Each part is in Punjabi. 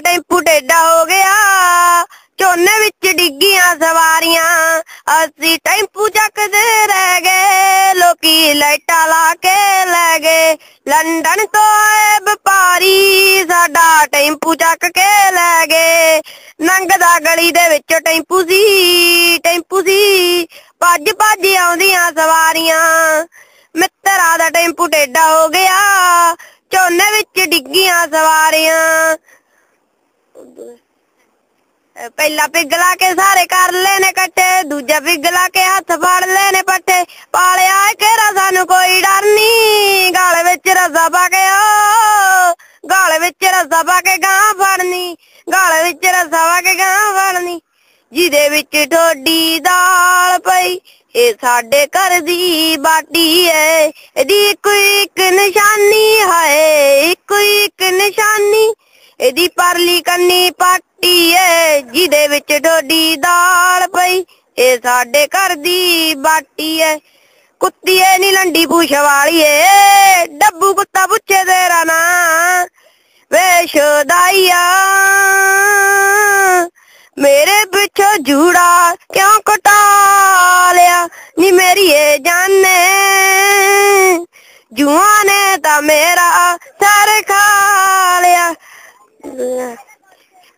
ਟੈਂਪੂ ਟੇਡਾ ਹੋ ਗਿਆ। ਝੋਨੇ ਵਿੱਚ ਡਿੱਗੀਆਂ ਸਵਾਰੀਆਂ, ਅਸੀਂ ਟੈਂਪੂ ਚੱਕਦੇ ਰਹਿ ਗਏ। ਲੋਕੀ ਲਾਈਟਾਂ ਲਾ ਕੇ ਲੈ ਗਏ। ਲੰਡਨ ਤੋਂ ਆਏ ਵਪਾਰੀ, ਸਾਡਾ ਟੈਂਪੂ ਚੱਕ ਕੇ ਲੈ ਗਏ। ਨੰਗਦਾ ਗਲੀ ਦੇ ਵਿੱਚ ਟੈਂਪੂ ਸੀ ਟੈਂਪੂ ਸੀ। ਭੱਜ ਭੱਜ ਆਉਂਦੀਆਂ ਸਵਾਰੀਆਂ। ਮਿੱਤਰਾਂ ਦਾ ਟੈਂਪੂ ਟੇਡਾ ਹੋ ਗਿਆ। ਝੋਨੇ ਵਿੱਚ ਡਿੱਗੀਆਂ ਸਵਾਰੀਆਂ। ਪਹਿਲਾ ਪਿਗਲਾ ਕੇ ਸਾਰੇ ਕਰ ਲੈਨੇ ਕੱਟੇ ਦੂਜਾ ਪਿਗਲਾ ਕੇ ਹੱਥ ਫੜ ਲੈਨੇ ਪੱਟੇ ਪਾਲਿਆ ਕਿਹੜਾ ਸਾਨੂੰ ਕੋਈ ਡਰ ਨੀ, ਗਾਲ ਵਿੱਚ ਰਜ਼ਾ ਪਾ ਕੇ ਓ, ਗਾਲ ਵਿੱਚ ਰਸਾ ਪਾ ਕੇ ਗਾਂ ਫੜਨੀ, ਗਾਲ ਵਿੱਚ ਰਸਾ ਪਾ ਕੇ ਗਾਂ ਫੜਨੀ। ਜਿਹਦੇ ਵਿੱਚ ਠੋਡੀ ਦਾਲ ਪਈ, ਇਹ ਸਾਡੇ ਘਰ ਦੀ ਬਾਟੀ ਏ। ਇਹਦੀ ਕੋਈ ਇੱਕ ਨਿਸ਼ਾਨੀ ਹੈ ਇੱਕੋ ਇੱਕ ਨਿਸ਼ਾਨੀ। ਇਹਦੀ ਪਰਲੀ ਕੰਨੀ ਪਾਟੀ ਏ, ਜਿਹਦੇ ਵਿੱਚ ਢੋਡੀ ਦਾਲ ਪਈ। ਇਹ ਸਾਡੇ ਘਰ ਦੀ ਬਾਟੀ ਏ। ਕੁੱਤੀ ਏ ਨੀ ਲੰਡੀ ਪੂਛ ਵਾਲੀ ਏ। ਡੱਬੂ ਕੁੱਤਾ ਪੁੱਛੇ ਤੇਰਾ ਨਾਂ। ਵੇ ਸ਼ੋਦਾਈਆ ਮੇਰੇ ਪਿੱਛੇ ਜੂੜਾ ਕਿਉਂ ਕਟਾ ਲਿਆ? ਨੀ ਮੇਰੀ ਏ ਜਾਨੇ। ਜੂਆਂ ਨੇ ਤਾਂ ਮੇਰਾ ਸਰ ਖਾ ਲਿਆ।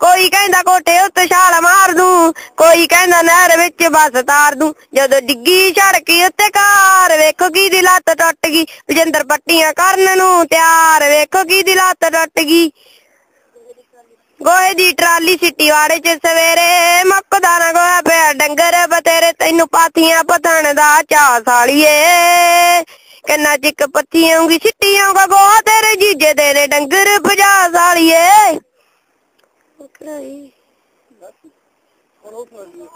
ਕੋਈ ਕਹਿੰਦਾ ਕੋਠੇ ਉੱਤੇ ਛਾਲ ਮਾਰ ਦੂੰ, ਕੋਈ ਕਹਿੰਦਾ ਨਹਿਰ ਵਿੱਚ ਬੱਸ ਤਾਰ ਦੂੰ। ਜਦੋਂ ਡਿੱਗੀ ਸੜਕੀ ਉੱਤੇ ਕਾਰ, ਵੇਖੋ ਕੀ ਦੀ ਲੱਤ ਟੁੱਟ ਗਈ। ਵਿਜੇਂਦਰ ਪੱਟੀਆਂ ਕਰਨ ਨੂੰ ਤਿਆਰ, ਵੇਖੋ ਕੀ ਦੀ ਲੱਤ ਟੁੱਟ ਗਈ। ਗੋਹੇ ਦੀ ਟਰਾਲੀ ਸਿੱਟੀ ਵਾੜੇ ਚ ਸਵੇਰੇ, ਮੱਕਦਾ ਨਾ ਗੋਹਾ ਪਿਆ ਡੰਗਰ ਬਤੇਰੇ ਤੈਨੂੰ ਪਾਥੀਆਂ ਪਥਣ ਦਾ ਚਾਹ ਸਾਲੀਏ। ਕਿੰਨਾ ਚਿਕ ਪੱਥੀ ਆਉਂਗੀ ਸਿੱਟੀ ਆਉਂਗਾ ਗੋਹਾ ਤੇਰੇ ਜੀਜੇ ਤੇਰੇ ਡੰਗਰ। ਭਜਾ ਸਾਲੀਏ